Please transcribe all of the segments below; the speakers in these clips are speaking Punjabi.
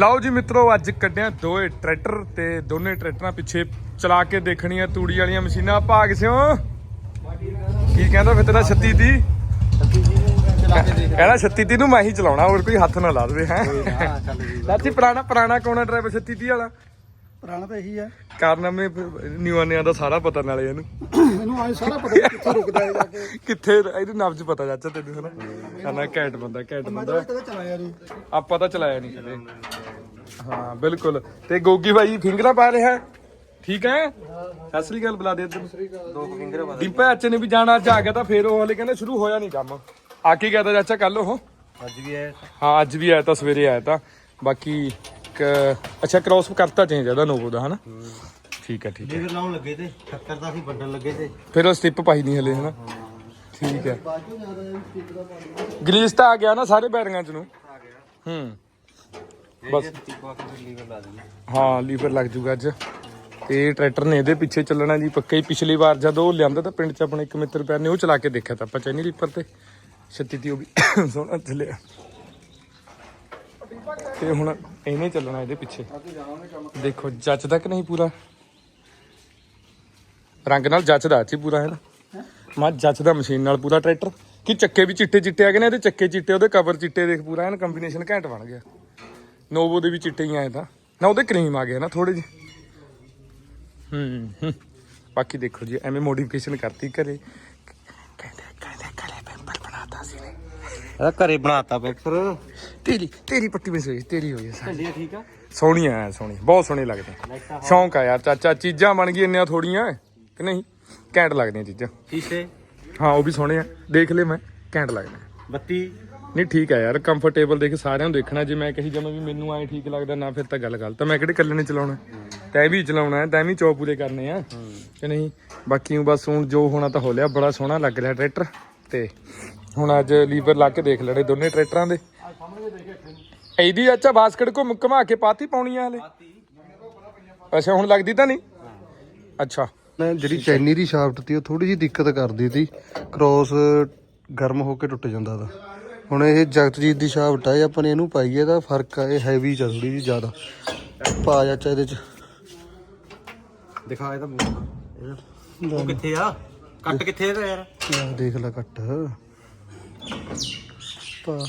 ਲਓ ਜੀ ਮਿੱਤਰੋ ਅੱਜ ਕੱਢਿਆ ਦੋਏ ਟਰੈਕਟਰ ਤੇ ਦੋਨੇ ਟਰੈਕਟਰਾਂ ਪਿੱਛੇ ਚਲਾ ਕੇ ਦੇਖਣੀਆਂ ਤੂੜੀ ਵਾਲੀਆਂ ਮਸ਼ੀਨਾਂ। ਭਾਗ ਸਿਓ। ਕੀ ਕਹਿੰਦਾ ਫਿਰ ਤੇਰਾ 36 ਦੀ ਕਹਿੰਦਾ 36 ਦੀ ਨੂੰ ਮੈਂ ਹੀ ਚਲਾਉਣਾ ਹੋਰ ਕੋਈ ਹੱਥ ਨਾ ਲਾ ਦੇਵੇ ਹੈ। ਲਾਚੀ ਪੁਰਾਣਾ ਪੁਰਾਣਾ ਕੌਣਾ ਡਰਾਈਵਰ 36 ਦੀ ਵਾਲਾ? ਪੁਰਾਣਾ ਤਾਂ ਇਹੀ ਹੈ ਕਾਰਨਾਮੇ ਨਿਵਾਨਿਆਂ ਦਾ ਸਾਰਾ ਪਤਾ ਨਾਲੇ ਇਹਨੂੰ। ਇਹਨੂੰ ਆਏ ਸਾਰਾ ਪਤਾ ਕਿੱਥੇ ਰੁਕਦਾ ਹੈ ਜਾ ਕੇ ਕਿੱਥੇ ਇਹਦੀ ਨਬਜ ਪਤਾ ਚਾਚਾ ਤੈਨੂੰ ਹਨਾ। ਕਹਿੰਦਾ ਘੈਂਟ ਬੰਦਾ ਘੈਂਟ ਮੈਂ ਬੰਦਾ। ਤਾਂ ਕਦੇ ਚਲਾਇਆ ਨਹੀਂ ਆਪਾਂ ਤਾਂ ਚਲਾਇਆ ਨਹੀਂ ਕਦੇ। ਹਾਂ ਬਿਲਕੁਲ। ਤੇ ਗੋਗੀ ਭਾਈ ਫਿੰਗਰਾਂ ਪਾ ਰਿਹਾ? ਹੈ? ਠੀਕ ਹੈ? ਸਤਿ ਸ੍ਰੀ ਅਕਾਲ ਬੁਲਾ ਦੇ ਇੱਧਰ ਦੋ ਫਿੰਗਰ ਡਿੰਪਾ ਚਾਚੇ ਨੇ ਵੀ ਜਾਣਾ ਅੱਜ ਆ ਗਿਆ ਤਾਂ ਫੇਰ ਉਹ ਹਲੇ ਕਹਿੰਦੇ ਸ਼ੁਰੂ ਹੋਇਆ ਨਹੀਂ ਕੰਮ। ਆ ਕੇ ਗਿਆ ਤਾਂ ਚਾਚਾ ਕੱਲ ਉਹ? ਅੱਜ ਵੀ ਹੈ ਹਾਂ ਅੱਜ ਵੀ ਆਇਆ ਤਾਂ ਸਵੇਰੇ ਆਇਆ ਤਾਂ। ਬਾਕੀ ਅੱਛਾ ਕ੍ਰਾਸ ਕਰਤਾ ਚੇਂਜ ਇਹਦਾ ਨੋਵੋ ਦਾ ਹਨਾ? ਠੀਕ ਹੈ ਠੀਕ ਹੈ। ਲੀਵਰ ਲਾਉਣ ਲੱਗੇ ਤੇ 70 ਦਾ ਸੀ ਵੱਡਣ ਲੱਗੇ ਤੇ। ਫਿਰ ਉਹ ਸਟਿਪ ਪਾਈ ਨਹੀਂ ਹਲੇ ਹਨਾ? ਠੀਕ ਹੈ। ਗਰੀਸ ਤਾਂ ਆ ਗਿਆ ਨਾ ਸਾਰੇ ਬੈਰਿੰਗਾਂ ਚ ਨੂੰ? ਆ ਗਿਆ। ਹੂੰ। ਬਸ। ਲੀਵਰ ਲਾ ਦਿੰਦੇ ਹਾਂ ਲੀਵਰ ਲੱਗ ਜੂਗਾ ਅੱਜ। ਤੇ ਟਰੈਕਟਰ ਨੇ ਇਹਦੇ ਪਿੱਛੇ ਚੱਲਣਾ ਜੀ ਪੱਕਾ ਹੀ ਪਿਛਲੀ ਵਾਰ ਜਦੋਂ ਉਹ ਲਿਆਂਦਾ ਤਾਂ ਪਿੰਡ 'ਚ ਆਪਣੇ ਇੱਕ ਮਿੱਤਰ ਪਿਆਰ ਨੇ ਉਹ ਚਲਾ ਕੇ ਦੇਖਿਆ ਤਾਂ ਆਪਾਂ ਚੈਨੀ ਰੀਪਰ ਤੇ। 36 ਤੀ ਉਹ ਵੀ ਸੋਹਣਾ ਚੱਲਿਆ। ਤੇ ਹੁਣ ਇਹਨੇ ਚੱਲਣਾ ਇਹਦੇ ਪਿੱਛੇ। ਦੇਖੋ ਜੱਚਦਾ ਕਿ ਨਹੀਂ ਪੂਰਾ। ਰੰਗ ਨਾਲ ਜੱਚਦਾ ਅੱਛੀ ਪੂਰਾ ਹੈ ਨਾ। ਮਾ ਜੱਚਦਾ ਮਸ਼ੀਨ ਨਾਲ ਪੂਰਾ ਟਰੈਕਟਰ। ਕਿ ਚੱਕੇ ਵੀ ਚਿੱਟੇ ਚਿੱਟੇ ਆ ਗਏ ਨੇ ਇਹਦੇ? ਚੱਕੇ ਚਿੱਟੇ, ਉਹਦੇ ਕਵਰ ਚਿੱਟੇ ਦੇਖ ਪੂਰਾ, ਐਨ ਕੰਬੀਨੇਸ਼ਨ ਘੈਂਟ ਬਣ ਗਿਆ। ਨੋਵੋ ਦੇ ਵੀ ਚਿੱਟੇ ਹੀ ਆਏ ਤਾਂ। ਨਾ, ਉਹਦੇ ਕਰੀਮ ਆ ਗਏ ਨਾ ਥੋੜੇ ਜਿਹੇ। ਹੂੰ ਹੂੰ। ਬਾਕੀ ਦੇਖੋ ਜੀ, ਐਵੇਂ ਮੋਡੀਫਿਕੇਸ਼ਨ ਕਰਤੀ ਘਰੇ ਕਹਿੰਦੇ ਕਹਿੰਦੇ ਕਲੇ ਪੈਂਪਰ ਬਣਾਤਾ ਸੀ ਨੇ ਇਹਦਾ ਘਰੇ ਬਣਾਤਾ ਬੈਕਸਰ ਤੇਰੀ ਤੇਰੀ ਪੱਟੀ ਵਿੱਚ ਹੋਈ ਤੇਰੀ ਹੋਈ ਹੈ ਸਾਰੀ। ਠੀਕ ਆ? ਸੋਹਣੀ ਆ ਸੋਹਣੀ ਬਹੁਤ ਸੋਹਣੀ ਲੱਗਦੀ ਸ਼ੌਂਕ ਆ ਯਾਰ ਚਾਚਾ ਚੀਜ਼ਾਂ ਬਣ ਗਈ ਇੰਨੀਆਂ ਥੋੜੀਆਂ ਕਿ ਨਹੀਂ? ਘੈਂਟ ਲੱਗਦੀਆਂ ਚੀਜ਼ਾਂ। ਸ਼ੀਸ਼ੇ? ਹਾਂ ਉਹ ਵੀ ਸੋਹਣੇ ਆ ਦੇਖ ਲੈ ਮੈਂ ਘੈਂਟ ਲੱਗਦੇ ਬੱਤੀ? ਨਹੀਂ ਠੀਕ ਆ ਯਾਰ ਕੰਫਰਟੇਬਲ ਦੇਖ ਸਾਰਿਆਂ ਨੂੰ ਦੇਖਣਾ। ਜੇ ਮੈਂ ਕਹੀ ਜਾਵਾਂ ਵੀ ਮੈਨੂੰ ਐ ਠੀਕ ਲੱਗਦਾ ਨਾ ਫਿਰ ਤਾਂ ਗੱਲ ਗਲਤ। ਆ ਮੈਂ ਕਿਹੜੇ ਇਕੱਲੇ ਨੇ ਚਲਾਉਣਾ? ਤੈਂ ਵੀ ਚਲਾਉਣਾ ਹੈ ਤੈਂ ਵੀ ਚੌ ਪੂਰੇ ਕਰਨੇ ਆ। ਕਿ ਨਹੀਂ? ਬਾਕੀ ਉਹ ਬਸ ਹੁਣ ਜੋ ਹੋਣਾ ਤਾਂ ਹੋ ਲਿਆ ਬੜਾ ਸੋਹਣਾ ਲੱਗ ਰਿਹਾ ਟਰੈਕਟਰ। ਤੇ ਹੁਣ ਅੱਜ ਲੀਵਰ ਲਾ ਕੇ ਦੇਖ ਲੈਣੇ ਦੋਨੇ ਟਰੈਕਟਰਾਂ ਦੇ। ਇਹਦੀ ਅੱਛਾ ਬਾਸਕਟ ਘੁੰਮ ਘੁਮਾ ਕੇ ਪਾਤੀ ਪਾਉਣੀ ਆ ਹਲੇ। ਅੱਛਾ ਹੁਣ ਲੱਗਦੀ ਤਾਂ ਨਹੀਂ? ਅੱਛਾ। ਨਾ ਜਿਹੜੀ ਚੈਨੀ ਦੀ ਸ਼ਾਫਟ ਤੀ ਉਹ ਥੋੜੀ ਜਿਹੀ ਦਿੱਕਤ ਕਰਦੀ ਤੀ। ਕ੍ਰੋਸ ਗਰਮ ਹੋ ਕੇ ਟੁੱਟ ਜਾਂਦਾ ਦਾ ਹੁਣ ਇਹ ਜਗਤਜੀਤ ਦੀ ਸ਼ਾਫਟ ਆ ਇਹ ਆਪਾਂ ਨੇ ਇਹਨੂੰ ਪਾਈ ਹੈ ਤਾਂ ਫ਼ਰਕ ਆ ਇਹ ਹੈਵੀ ਚ ਥੋੜੀ ਜਿਹੀ ਜ਼ਿਆਦਾ। ਪਾ ਜਾ ਚਾ ਇਹਦੇ ਚ। ਦਿਖਾ ਇਹਦਾ ਉਹ ਕਿੱਥੇ ਆ? ਕੱਟ ਕਿੱਥੇ ਇਹਦਾ ਯਾਰ? ਦੇਖ ਲੈ ਕੱਟ। ਪਾ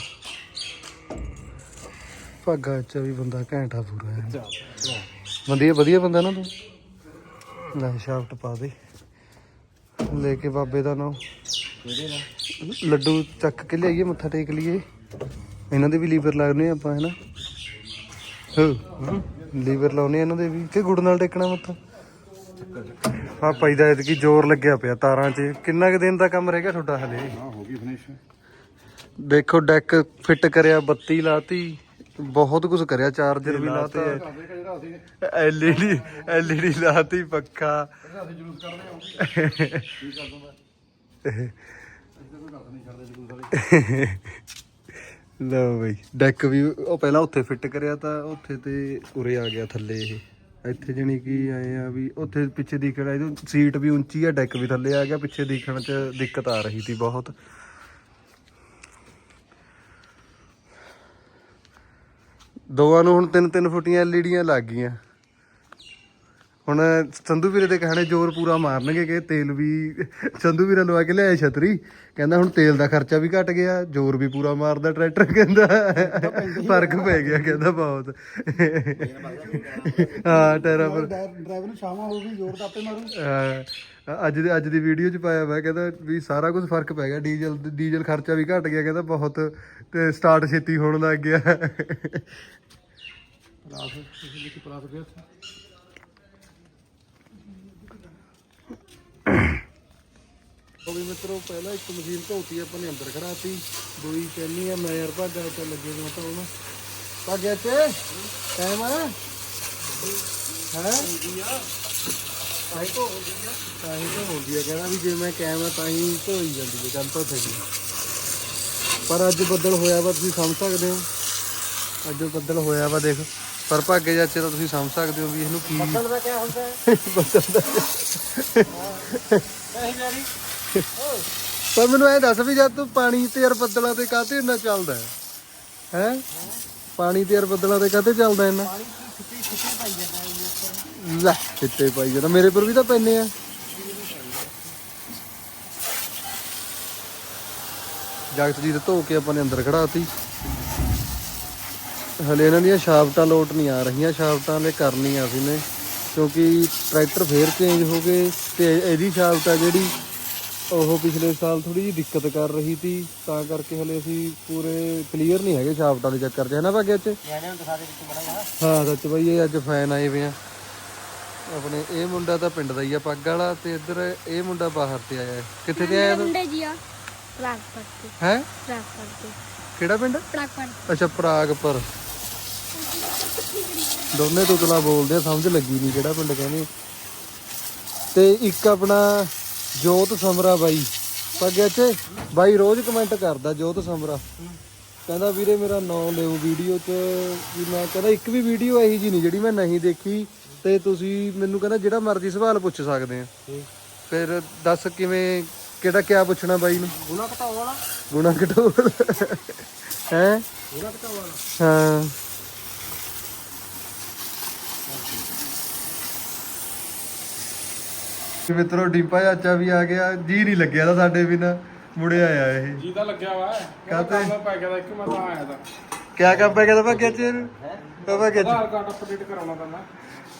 ਭਾਗਾ ਚ ਵੀ ਬੰਦਾ ਘੈਂਟਾ ਪੂਰਾ ਹੈ ਵਧੀਆ ਵਧੀਆ ਬੰਦਾ ਨਾ ਤੂੰ। ਲੈ ਸ਼ਾਫਟ ਪਾ ਦੇ। ਲੈ ਕੇ ਬਾਬੇ ਦਾ ਨਾਮ। ਲੱਡੂ ਚੱਕ ਕੇ ਲਿਆਈਏ ਮੱਥਾ ਟੇਕ ਲਈਏ। ਇਹਨਾਂ ਦੇ ਵੀ ਲੀਵਰ ਲਾਉਣੇ ਆਪਾਂ ਹੈਨਾ? ਹੋ। ਲੀਵਰ ਲਾਉਣੇ ਇਹਨਾਂ ਦੇ ਵੀ। ਕਿ ਗੁੜ ਨਾਲ ਟੇਕਣਾ ਮੱਥਾ? ਆ ਪੈਦਾ ਇਤਕੀ ਜ਼ੋਰ ਲੱਗਿਆ ਪਿਆ ਤਾਰਾਂ 'ਚ। ਕਿੰਨਾ ਕੁ ਦਿਨ ਦਾ ਕੰਮ ਰਹਿ ਗਿਆ ਤੁਹਾਡਾ ਹਲੇ? ਹਾਂ ਹੋ ਗਈ ਫਿਨਿਸ਼ ਦੇਖੋ ਡੈਕ ਫਿੱਟ ਕਰਿਆ ਬੱਤੀ ਲਾਤੀ ਬਹੁਤ ਕੁਝ ਕਰਿਆ ਚਾਰਜਰ ਵੀ ਲਾਤਾ ਐਲਈਡੀ ਐਲਈਡੀ ਲਾਤੀ ਪੱਖਾ। ਲਓ ਬਈ ਡੈਕ ਵੀ ਉਹ ਪਹਿਲਾਂ ਉੱਥੇ ਫਿੱਟ ਕਰਿਆ ਤਾਂ ਉੱਥੇ ਤੇ ਉਰੇ ਆ ਗਿਆ ਥੱਲੇ ਇਹ। ਇੱਥੇ ਜਣੀ ਕੀ ਆਏ ਆ ਵੀ ਉੱਥੇ ਪਿੱਛੇ ਦਿਖਣਾ ਇਹਨੂੰ ਸੀਟ ਵੀ ਉੱਚੀ ਆ ਡੈਕ ਵੀ ਥੱਲੇ ਆ ਗਿਆ ਪਿੱਛੇ ਦਿਖਣ ਚ ਦਿੱਕਤ ਆ ਰਹੀ ਸੀ ਬਹੁਤ। ਦੋਵਾਂ ਨੂੰ ਹੁਣ ਤਿੰਨ ਤਿੰਨ ਫੁੱਟੀਆਂ ਐਲਈਡੀਆਂ ਲੱਗ ਗਈਆਂ। ਹੁਣ ਸੰਧੂ ਵੀਰੇ ਦੇ ਕਹਾਣੇ ਜ਼ੋਰ ਪੂਰਾ ਮਾਰਨਗੇ ਕਿ ਤੇਲ ਵੀ ਸੰਧੂ ਵੀਰਾ ਲਵਾ ਕੇ ਲਿਆਇਆ ਛਤਰੀ। ਕਹਿੰਦਾ ਹੁਣ ਤੇਲ ਦਾ ਖਰਚਾ ਵੀ ਘਟ ਗਿਆ ਜ਼ੋਰ ਵੀ ਪੂਰਾ ਮਾਰਦਾ ਟਰੈਕਟਰ ਕਹਿੰਦਾ। ਫ਼ਰਕ ਪੈ ਗਿਆ ਕਹਿੰਦਾ ਬਹੁਤ। ਹਾਂ ਟਾਇਰਾਂ ਪਰ ਡਰਾਈਵਰ ਨੂੰ ਸ਼ਾਮਾਂ ਹੋ ਗਈ ਜ਼ੋਰ ਤਾਂ ਆਪੇ ਮਾਰੂ ਅੱਜ ਦੇ ਅੱਜ ਦੀ ਵੀਡੀਓ ਚ ਪਾਇਆ ਮੈਂ ਕਹਿੰਦਾ ਵੀ ਸਾਰਾ ਕੁਝ ਫ਼ਰਕ ਪੈ ਗਿਆ ਡੀਜ਼ਲ ਡੀਜ਼ਲ ਖਰਚਾ ਵੀ ਘਟ ਗਿਆ ਕਹਿੰਦਾ ਬਹੁਤ ਤੇ ਸਟਾਰਟ ਛੇਤੀ ਹੋਣ ਲੱਗ ਗਿਆ। ਪਲਾਸ ਵਿੱਚ ਪਲਾਸ ਗਿਆ ਉਹ ਵੀ ਮਿੱਤਰੋ ਪਹਿਲਾਂ ਇੱਕ ਮਸ਼ੀਨ ਧੋਤੀ ਆਪਾਂ ਨੇ ਅੰਦਰ ਖੜਾਤੀ ਦੂਈ ਚੈਨੀ ਆ ਮੈਂ ਯਾਰ ਭਾਗਾ ਤੇ ਲੱਗੇ ਨੂੰ ਤਾਂ ਉਹਨਾਂ ਭਾਗਿਆ ਤੇ ਟਾਈਮ ਆ? ਹੈ? ਤਾਈ ਤੋਂ ਹੁੰਦੀ ਆ। ਤਾਈ ਤੋਂ ਹੁੰਦੀ ਆ ਕਹਿੰਦਾ ਵੀ ਜੇ ਮੈਂ ਕੈਮ ਆ ਤਾਂ ਹੀ ਧੋਈ ਜਾਂਦੀ ਹੈ ਗੱਲ ਤਾਂ ਸਹੀ। ਪਰ ਅੱਜ ਬੱਦਲ ਹੋਇਆ ਵਾ ਤੁਸੀਂ ਸਮਝ ਸਕਦੇ ਹੋ? ਅੱਜ ਬੱਦਲ ਹੋਇਆ ਵਾ ਦੇਖ। ਪਰ ਭਾਗੇ ਜਾਚੇ ਤਾਂ ਤੁਸੀਂ ਸਮਝ ਸਕਦੇ ਹੋ ਵੀ ਇਹਨੂੰ ਕੀ ਬੱਦਲ ਦਾ ਕੀ ਹੁੰਦਾ ਹੈ? ਬੱਦਲ ਦਾ ਨਹੀਂ ਜਾਰੀ ਪਰ ਮੈਨੂੰ ਐ ਦੱਸ ਵੀ ਜਦ ਤੂੰ ਪਾਣੀ ਤੇ ਯਾਰ ਬੱਦਲਾਂ ਤੇ ਕਾਹਤੇ ਇੰਨਾ ਚੱਲਦਾ ਹੈ? ਹੈ? ਪਾਣੀ ਤੇ ਯਾਰ ਬੱਦਲਾਂ ਤੇ ਕਾਤੇ ਚੱਲਦਾ ਇੰਨਾ? ਲੈ ਛਿੱਟੇ ਪਾਈ ਜਾਂਦਾ। ਮੇਰੇ ਪਰ ਵੀ ਤਾਂ ਪੈਨੇ ਆ। ਜਗਤ ਜੀ ਦੇ ਧੋ ਕੇ ਆਪਾਂ ਨੇ ਅੰਦਰ ਖੜਾਤੀ ਹਲੇ ਇਹਨਾਂ ਦੀਆਂ ਸ਼ਾਫਟਾਂ ਲੋਟ ਨਹੀਂ ਆ ਰਹੀਆਂ। ਸ਼ਾਫਟਾਂ ਨੇ ਕਰਨੀਆਂ ਸੀ ਨੇ, ਕਿਉਂਕਿ ਟਰੈਕਟਰ ਫੇਰ ਚੇਂਜ ਹੋ ਗਏ ਤੇ ਇਹਦੀ ਸ਼ਾਫਟ ਆ ਜਿਹੜੀ ਉਹ ਪਿਛਲੇ ਸਾਲ ਥੋੜੀ ਜਿਹੀ ਦਿੱਕਤ ਕਰ ਰਹੀ ਸੀ ਤਾਂ ਕਰਕੇ ਹਲੇ ਅਸੀਂ ਪੂਰੇ ਕਲੀਅਰ ਨਹੀਂ ਹੈਗੇ ਸ਼ਾਫਟਾਂ ਦੇ ਚੱਕਰ 'ਚ ਹੈ ਨਾ ਭਾਗਿਆ 'ਚ? ਹਾਂ ਸੱਚ ਬਾਈ ਇਹ ਅੱਜ ਫੈਨ ਆਏ ਵੇ ਆ। ਆਪਣੇ ਇਹ ਮੁੰਡਾ ਤਾਂ ਪਿੰਡ ਦਾ ਹੀ ਆ ਪੱਗ ਵਾਲਾ ਤੇ ਇੱਧਰ ਇਹ ਮੁੰਡਾ ਬਾਹਰ ਤੇ ਆਇਆ। ਕਿੱਥੇ ਤੇ ਆਇਆ ਮੁੰਡੇ ਜੀ ਆ ਪ੍ਰਾਗਪਟ ਤੇ। ਹੈ? ਪ੍ਰਾਗਪਟ ਤੇ। ਕਿਹੜਾ ਪਿੰਡ? ਪ੍ਰਾਗਪਟ ਅੱਛਾ ਪ੍ਰਾਗਪੁਰ। ਦੋਨੇ ਤੁਤਲਾ ਬੋਲਦੇ ਆ ਸਮਝ ਲੱਗੀ ਨਹੀਂ ਕਿਹੜਾ ਪਿੰਡ ਕਹਿੰਦੇ। ਤੇ ਇੱਕ ਆਪਣਾ ਜੋਤ ਸਮਰਾ ਬਾਈ। ਪੱਗਿਆ ਚ ਬਾਈ ਰੋਜ਼ ਕਮੈਂਟ ਕਰਦਾ ਜੋਤ ਸਮਰਾ। ਕਹਿੰਦਾ ਵੀਰੇ ਮੇਰਾ ਨਾਮ ਲਿਓ ਵੀਡੀਓ 'ਚ ਵੀ ਮੈਂ ਕਹਿੰਦਾ ਇੱਕ ਵੀ ਵੀਡੀਓ ਇਹੀ ਜੀ ਨਹੀਂ ਜਿਹੜੀ ਮੈਂ ਨਹੀਂ ਦੇਖੀ ਤੇ ਤੁਸੀਂ ਮੈਨੂੰ ਕਹਿੰਦਾ ਜਿਹੜਾ ਮਰਜ਼ੀ ਸਵਾਲ ਪੁੱਛ ਸਕਦੇ ਆ। ਫਿਰ ਦੱਸ ਕਿਵੇਂ ਕਿਹੜਾ ਕਿਆ ਪੁੱਛਣਾ ਬਾਈ ਨੂੰ? ਗੁਣਾ ਘਟਾਓ ਵਾਲਾ। ਗੁਣਾ ਘਟੋਲ ਹੈ? ਗੁਣਾ ਘਟਾਓ ਵਾਲਾ। ਹਾਂ। ਮਿੱਤਰੋ ਡਿੰਪਾ ਚਾਚਾ ਵੀ ਆ ਗਿਆ। ਜੀ ਨਹੀਂ ਲੱਗਿਆ ਤਾਂ ਸਾਡੇ ਬਿਨਾ। ਮੁੜਿਆ ਆਇਆ ਇਹ। ਜੀ ਤਾਂ ਲੱਗਿਆ ਵਾ। ਕਾਹਤੇ? ਕੰਮ ਪੈ ਗਿਆ ਤਾਂ ਇੱਕ ਮੈਂ ਤਾਂ ਆਇਆ ਤਾਂ। ਕਿਆ ਕੰਮ ਪੈ ਗਿਆ ਤਾਂ ਭਾਗਿਆ ਚ ਬਾਬਾ ਗਿਆ ਆਧਾਰ ਕਾਰਡ ਅਪਡੇਟ ਕਰਾਉਣਾ ਤਾਂ ਮੈਂ।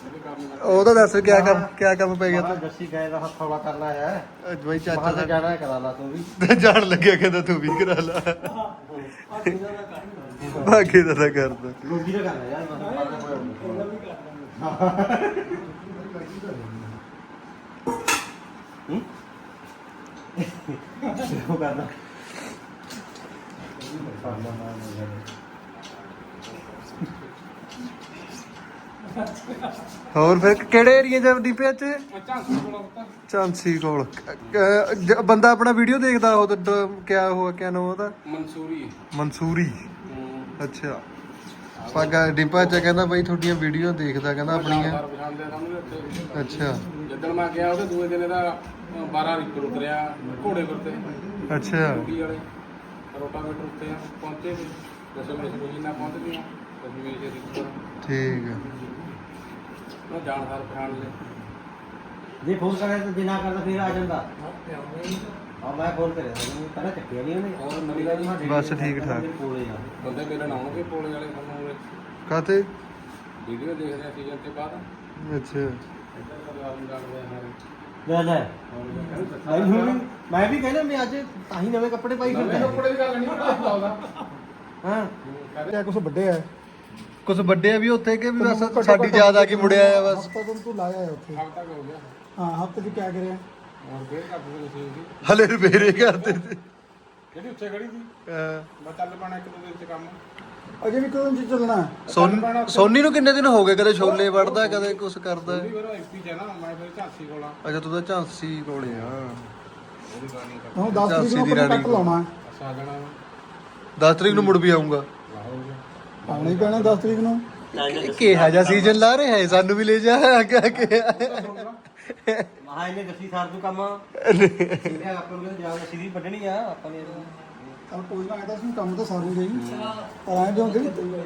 ਉਹਦੇ ਕੰਮ ਦਾ ਉਹ ਤਾਂ ਦੱਸ ਕਿਆ ਕੰਮ ਕਿਆ ਕੰਮ ਪੈ ਗਿਆ ਮਾਂ ਜੱਸੀ ਗਏ ਦਾ ਹੱਥ ਹੌਲਾ ਕਰਨਾ ਹੈ ਅੱਜ ਬਾਈ ਚਾਚਾ ਮਾਂ ਜਾਣਾ ਹੈ, ਕਰਾ ਲਾ ਤੂੰ ਵੀ। ਤਾਂ ਜਾਣ ਲੱਗਿਆ ਕਹਿੰਦਾ ਤੂੰ ਵੀ ਕਰਾ ਲਾ। ਭਾਗੇ ਦਾ ਤਾਂ ਕਰਦਾ। ਲੋਗੀ ਦਾ ਕਰਨਾ ਯਾਰ ਮੈਂ ਹੂੰ। ਕਰਨਾ ਹੋਰ ਫਿਰ ਕਿਹੜੇ ਏਰੀਆ ਚ ਦੀਪਿਆ ਚ ਚਾਂਸੀ ਕੋਲ। ਜ- ਬੰਦਾ ਆਪਣਾ ਵੀਡੀਓ ਦੇਖਦਾ ਉਹ ਤਾਂ ਕਿਆ ਹੋਇਆ ਕਿਆ ਨਾਮ ਉਹਦਾ? ਮਨਸੂਰੀ। ਮਨਸੂਰੀ। ਅੱਛਾ। ਪਾਗਾ ਡਿੰਪਾ ਚ ਕਹਿੰਦਾ ਬਾਈ ਤੁਹਾਡੀਆਂ ਵੀਡੀਓ ਦੇਖਦਾ ਕਹਿੰਦਾ ਆਪਣੀਆਂ। ਅੱਛਾ। ਜਦੋਂ ਮੈਂ ਗਿਆ ਉਹਦੇ ਦੂਏ ਦਿਨ ਇਹਦਾ 12 ਰੀਪਰ ਉਤਰਿਆ ਘੋੜੇ ਪਰ ਤੇ ਅੱਛਾ। ਗੱਡੀ ਵਾਲੇ ਰੋਟਾਵੇਟਰ ਉੱਤੇ ਆ ਪਹੁੰਚੇ ਤੇ ਦਸਵੇਂ ਮਸ਼ੀਨਾਂ ਪਹੁੰਚ ਗਈਆਂ ਦਸਵੇਂ ਜੇ ਰੀਪਰ ਠੀਕ ਆ। ਉਹ ਜਾਣਦਾਰ ਪਛਾਣ ਲੈ ਜੇ ਫੋਨ ਕਰਿਆ ਤਾਂ ਨਾ ਕਰਦਾ ਫਿਰ ਆ ਜਾਂਦਾ। ਆ ਮੈਂ ਫੋਨ ਕਰਿਆ ਸੀ ਮੈਨੂੰ ਪਹਿਲਾਂ ਚੱਕਿਆ ਨਹੀਂ ਉਹਨੇ। ਹੋਰ ਨਵੀਂ ਗੱਲ ਬਸ ਠੀਕ ਠਾਕ। ਮੇਰੇ ਕੋਲੇ ਆ। ਬੰਦੇ ਮਿਲਣ ਆਉਣਗੇ ਪੋਲੇ ਵਾਲੇ ਸਾਨੂੰ ਕਾਤੇ ਵੀਡੀਓ ਦੇਖਦੇ ਆ ਸੀਜ਼ਨ ਤੇ ਬਾਅਦ। ਅੱਛਾ। ਇੱਧਰ ਪਰਿਵਾਰ ਨੂੰ ਲੈ ਲੈ। ਮੈਂ ਵੀ ਮੈਂ ਵੀ ਕਹਿੰਦਾ ਮੈਂ ਅੱਜ ਤਾਂ ਹੀ ਨਵੇਂ ਕੱਪੜੇ ਪਾਈ ਫਿਰਦਾ। ਕੱਪੜੇ ਦੀ ਗੱਲ ਨਹੀਂ ਲਾਉਂਦਾ ਹਾਂ। ਕਿਆ ਕੁਝ ਵੱਡੇ ਆ। ਕੁਝ ਵੱਡੇ ਆ ਵੀ ਉੱਥੇ ਕਿ ਵੀ ਬਸ ਸਾਡੀ ਯਾਦ ਆ ਕੇ ਮੁੜਿਆ ਆ ਬਸ। ਹਫਤਾ ਤੋਂ ਤੂੰ ਲਾਇਆ ਹੈ ਉੱਥੇ। ਹਫਤਾ ਹੋ ਗਿਆ। ਹਾਂ ਹਫ਼ਤੇ ਚ ਕਿਆ ਕਰਿਆ? ਹੋਰ ਫੇਰ ਹਲੇ ਰਿਪੇਰੇ ਕਰਦੇ ਤੇ। ਜਿਹੜੀ ਉੱਥੇ ਖੜੀ ਸੀ? ਅਹ ਮੈਂ ਚੱਲ ਪਾਣਾ ਇੱਕ ਦੋ ਦਿਨ ਚ ਕੰਮ। ਅਜੇ ਵੀ ਕਦੋਂ ਚ ਚੱਲਣਾ? ਸੋਨ- ਸੋਨੀ ਨੂੰ ਕਿੰਨੇ ਦਿਨ ਹੋ ਗਏ ਕਦੇ ਛੋਲੇ ਵੜਦਾ ਕਦੇ ਕੁਝ ਕਰਦਾ? ਉਹਦੀ ਫਿਰ ਐਮਪੀ ਚ ਆ ਨਾ ਮੈਂ ਫਿਰ ਝਾਂਸੀ ਕੋਲ ਆ। ਅੱਛਾ ਤੂੰ ਤਾਂ ਝਾਂਸੀ ਕੋਲੇ ਆ। ਉਹਦੀ ਗਾਣੀ ਕਰ। ਹੁਣ 10 ਤਰੀਕ ਨੂੰ ਦੀ ਆਪਾਂ ਰਾਣੀ ਕੱਟ ਲਾਉਣਾ। ਅਸਾਂ ਆ ਜਾਣਾ 10 ਤਰੀਕ ਨੂੰ ਮੁੜ ਵੀ ਆਉਂਗਾ ਲਾਹੌਰ ਆਉਣਾ ਹੀ ਪੈਣਾ 10 ਤਰੀਕ ਨੂੰ। ਕਿਹਾ ਜਾ ਸੀਜ਼ਨ ਲਾ ਰਹੇ ਹੈ ਸਾਨੂੰ ਵੀ ਲੈ ਜਾ ਅੱਗੇ ਅੱਗੇ ਮਹਾ ਇਹਨੇ ਦੱਸੀ ਸਾਰ ਤੂੰ ਕੰਮ। ਇਹਨੇ ਆਪਾਂ ਨੂੰ ਕਹਿੰਦੇ ਜਾ ਸਿੱਧੀ ਵੱਢਣੀ ਆ ਆਪਾਂ ਨੇ ਚੱਲ ਕੋਈ ਨਾ ਇਹਦਾ ਸੀ ਕੰਮ ਤਾਂ ਸਾਰੂਗਾ ਹੀ। ਪਰ ਐਂ ਜੋ ਜਿਹੜੇ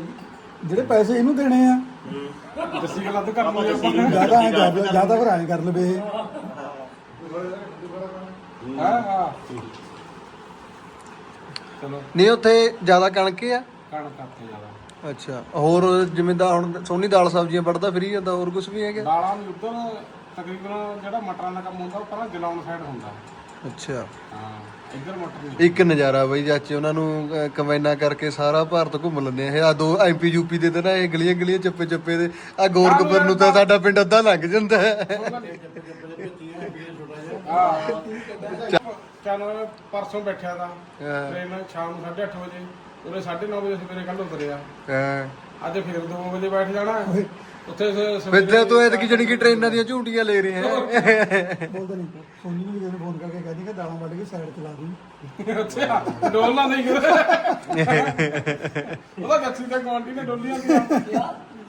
ਜਿਹੜੇ ਪੈਸੇ ਇਹਨੂੰ ਦੇਣੇ ਆ ਜੱਸੀ ਗੱਲ ਅੱਧ ਕਰ ਲਈ ਆਪਾਂ। ਜ਼ਿਆਦਾ ਐਂ ਕਰ ਲੈ ਜ਼ਿਆਦਾ ਫਿਰ ਐਂ ਕਰ ਲਵੇ ਇਹ। ਹਾਂ ਹਾਂ। ਚਲੋ। ਨਹੀਂ ਉੱਥੇ ਜ਼ਿਆਦਾ ਕਣਕ ਆ? ਜ਼ਿਆਦਾ। ਅੱਛਾ ਹੋਰ ਜਿਵੇਂ ਦਾ ਹੁਣ ਸੋਨੀ ਦਾਲ ਸਬਜ਼ੀਆਂ ਵੜਦਾ ਫਰੀ ਜਾਂਦਾ ਹੋਰ ਕੁਝ ਵੀ ਹੈਗਾ? ਦਾਲਾਂ ਵੀ ਉੱਧਰ ਤਕਰੀਬਨ ਜਿਹੜਾ ਮਟਰਾਂ ਦਾ ਕੰਮ ਹੁੰਦਾ ਉਹ ਪਹਿਲਾਂ ਜਲਾਉਣ ਸਾਈਡ ਹੁੰਦਾ। ਅੱਛਾ। ਹਾਂ ਇੱਧਰ ਮਟਰ ਨਹੀਂ ਇੱਕ ਨਜ਼ਾਰਾ ਬਈ ਚਾਚੇ ਉਹਨਾਂ ਨੂੰ ਕੰਬਾਈਨਾਂ ਕਰਕੇ ਸਾਰਾ ਭਾਰਤ ਘੁੰਮ ਲੈਂਦੇ ਆ। ਇਹ ਆ ਦੋ ਐਮਪੀ ਯੂਪੀ ਦੇ ਤੇ ਨਾ ਇਹ ਗਲੀਆਂ ਗਲੀਆਂ ਚੱਪੇ ਚੱਪੇ ਦੇ। ਆ ਗੋਰਖਪੁਰ ਨੂੰ ਤਾਂ ਸਾਡਾ ਪਿੰਡ ਅੱਧਾ ਲੰਘ ਜਾਂਦਾ ਹੈ। ਚੱਲ ਪਰਸੋਂ ਬੈਠਿਆ ਦਾ। ਟ੍ਰੇਨ ਸ਼ਾਮ ਨੂੰ 8:30 ਵਜੇ ਉਹਨੇ 9:30 ਵਜੇ ਸਵੇਰੇ ਕੱਲ ਉਤਰਿਆ ਹਾਂ। ਅੱਜ ਫਿਰ 2 ਵਜੇ ਬੈਠ ਜਾਣਾ। ਉੱਥੇ ਸ- ਫਿਰ ਤੇ ਤੂੰ ਐਤਕੀ ਜਣੀ ਕਿ ਟ੍ਰੇਨਾਂ ਦੀਆਂ ਝੂਟੀਆਂ ਲੈ ਰਹੇ ਹੈ। ਬੋਲਦਾ ਨਹੀਂ। ਸੋਨੀ ਨੂੰ ਕਿਸੇ ਨੇ ਫੋਨ ਕਰਕੇ ਕਹਿ ਦੀ ਕਿ ਦਾਲਾਂ ਵੱਢ ਕੇ ਸਾਈਡ ਚਲਾ ਦੀ ਅੱਛਾ ਡੋਲਣਾ ਨਹੀਂ ਕਿਤੇ ਉਹਦਾ ਗੱਛੀ ਤੇ ਕੁਆਂਟੀ ਨੇ ਡੋਲੀਆਂ ਸੀ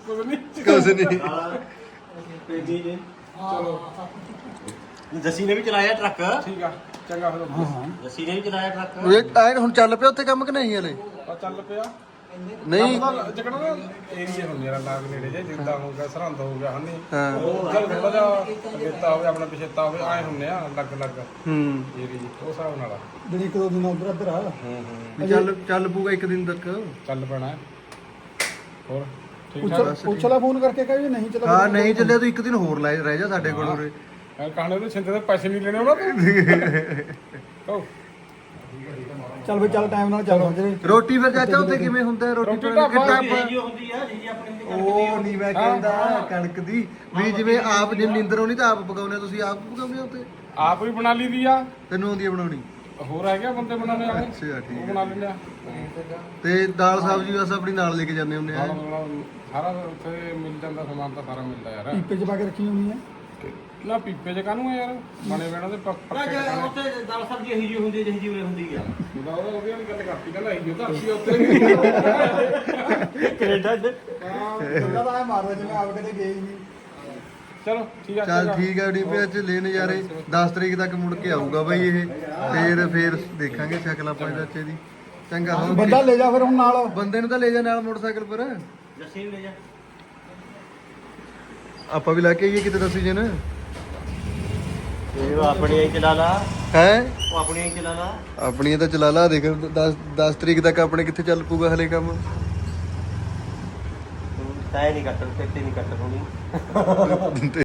ਕੁਝ ਨਹੀਂ। ਕੁਝ ਨਹੀਂ। ਪੇਜੀ ਨੇ ਚਲੋ ਜੱਸੀ ਨੇ ਵੀ ਚਲਾਇਆ ਟਰੱਕ। ਠੀਕ ਆ ਚੰਗਾ ਫਿਰ। ਜੱਸੀ ਨੇ ਵੀ ਚਲਾਇਆ ਟਰੱਕ। ਇਹ ਐਨ ਹੁਣ ਚੱਲ ਪਿਆ ਉੱਥੇ ਕੰਮ ਕਿ ਨਹੀਂ ਹਲੇ? ਆ ਚੱਲ ਪਿਆ। ਨਹੀਂ। ਜਕੜਾ ਨਾ ਏਰੀਆ ਹੁੰਦੇ ਆ ਲਾਗ ਨੇੜੇ ਜੇ ਜਿੱਦਾਂ ਹੋ। ਗਿਆ ਸਰਹੰਦ ਹੋ ਗਿਆ ਹਨੇ। ਹਾਂ। ਉਹ ਚੱਲ ਥੋੜਾ ਜਿਹਾ ਅਗੇਤਾ ਹੋਵੇ ਆਪਣਾ ਪਿਛੇਤਾ ਹੋਵੇ ਆਏ ਹੁੰਨੇ ਆ ਲੱਗ ਲੱਗ ਹੂੰ। ਏਰੀਆ ਜੀ ਉਹ ਹਿਸਾਬ ਨਾਲ ਆ। ਜਿਹੜੀ ਇੱਕ ਦੋ ਦਿਨ ਉਧਰ ਇੱਧਰ ਆ। ਹੂੰ ਹੂੰ। ਵੀ ਚੱਲ ਚੱਲ ਪੂਗਾ ਇੱਕ ਦਿਨ ਤੱਕ। ਚੱਲ ਪੈਣਾ। ਹੈ। ਹੋਰ ਠੀਕ ਪੁੱਛ ਠਾਕ? ਪੁੱਛ ਲਾ ਫੋਨ ਕਰਕੇ ਕਹੇ ਜੇ ਨਹੀਂ ਚੱਲਿਆ ਹਾਂ ਨਹੀਂ ਚੱਲਿਆ ਤੂੰ ਇੱਕ ਦਿਨ ਹੋਰ ਲੈ ਰਹਿ ਜਾ ਸਾਡੇ ਕੋਲ ਉਰੇ। ਮੈਂ ਕਹਾਣੇ ਨੂੰ ਛਿੰਦੇ ਦੇ ਪੈਸੇ ਨਹੀਂ ਲੈਣੇ ਉਹਨਾਂ ਤੋਂ? ਚੱਲ ਬਈ ਚੱਲ ਟਾਈਮ ਨਾਲ ਚੱਲ ਜਿਹੜੇ ਰੋਟੀ ਫਿਰ ਚਾਚਾ ਉੱਥੇ ਕਿਵੇਂ ਹੁੰਦਾ? ਹੈ? ਰੋਟੀ ਰੋਟੀ ਕਿੱਦਾਂ ਜੀ ਜੀ ਹੁੰਦੀ ਆ ਜੀ ਜੀ ਆਪਣੀ ਤੇ ਉਹ ਨਹੀਂ ਮੈਂ ਕਹਿੰਦਾ ਕਣਕ ਦੀ। ਵੀ ਜਿਵੇਂ ਆਪ ਜੇ ਨਿੰਦਰ ਹੋਣੀ ਤਾਂ ਆਪ ਪਕਾਉਨੇ ਤੁਸੀਂ ਆਪ ਪਕਾਉਂਦੇ ਹੋ ਉੱਥੇ? ਆਪ ਵੀ ਬਣਾ ਲਈ ਦੀ ਆ। ਤੈਨੂੰ ਆਉਂਦੀ ਆ ਬਣਾਉਣੀ? ਹੋਰ ਹੈਗੇ ਬੰਦੇ ਬਣਾਉਣੇ ਵਾਲੇ ਅੱਛਾ ਠੀਕ ਉਹ ਬਣਾ ਲੈਂਦੇ ਆ। ਤੇ ਦਾਲ ਸਬਜ਼ੀ ਬਸ ਆਪਣੀ ਨਾਲ ਲੈ ਕੇ ਜਾਂਦੇ ਹੁੰਦੇ ਆ। ਸਾਰਾ ਉੱਥੇ ਮਿਲ ਜਾਂਦਾ ਸਮਾਨ ਤਾਂ ਸਾਰਾ ਮਿਲਦਾ ਯਾਰ। ਪੀਪੇ 'ਚ ਪਾ ਕੇ ਰੱਖੀ ਹੋਣੀ ਆ। ਨਾ ਪੀਪੇ ਚ ਕਾਹਨੂੰ ਆ ਯਾਰ? ਬਣੇ ਬੈਣਾ ਨਾ ਪੱਕੇ ਜੇ ਉੱਥੇ ਦਾਲ ਸਬਜ਼ੀ ਇਹੀ ਜੀ ਹੁੰਦੀ ਜਿਹੀ ਜੀ ਉਰੇ ਹੁੰਦੀ ਆ। ਉਹਦਾ ਉਹਦਾ ਉਹਦੀ ਵਾਲੀ ਗੱਲ ਕਰਤੀ ਕਹਿੰਦਾ ਇਹ ਧਰਤੀ ਉੱਤੇ। ਕੈਨੇਡਾ ਚ। ਗੱਲਾਂ ਤਾਂ ਐ ਮਾਰਦਾ ਜਿਵੇਂ ਆਪ ਕਦੇ ਗਏ ਹੀ ਨਹੀਂ। ਚਲੋ ਠੀਕ ਆ ਚੱਲ। ਠੀਕ ਹੈ ਡੀਪੀ ਅੱਜ ਲੈ ਨਜ਼ਾਰੇ। 10 ਤਰੀਕ ਤੱਕ ਮੁੜ ਕੇ ਆਊਗਾ ਬਾਈ ਇਹ। ਫੇਰ ਫੇਰ ਦੇਖਾਂਗੇ ਸ਼ਕਲ ਆਪਾਂ ਇਹਦੇ ਚਾਚੇ ਦੀ। ਚੰਗਾ ਹੋ ਬੰਦਾ ਲੈ ਜਾ ਫਿਰ ਹੁਣ ਨਾਲ। ਬੰਦੇ ਨੂੰ ਤਾਂ ਲੈ ਜਾ ਨਾਲ ਮੋਟਰਸਾਈਕਲ ਪਰ। ਜੱਸੀ ਨੂੰ ਲੈ ਜਾ। ਆਪਾਂ ਵੀ ਲੈ ਕੇ ਆਈਏ ਕਿਤੇ ਦੱਸੀ ਜਨ ਇਹ ਆਪਣੀ ਹੀ ਚਲਾ ਲਾ। ਹੈ? ਉਹ ਆਪਣੀ ਹੀ ਚਲਾ ਲਾ। ਆਪਣੀਆਂ ਤਾਂ ਚਲਾ ਲਾ ਦੇਖ 10 10 ਤਰੀਕ ਤੱਕ ਆਪਣੇ ਕਿੱਥੇ ਚੱਲ ਪੂਗਾ ਹਲੇ ਕੰਮ? ਤੈ ਨਹੀਂ ਕੱਟਣ ਤੇ ਨਹੀਂ ਕੱਟ ਹੋਣੀ।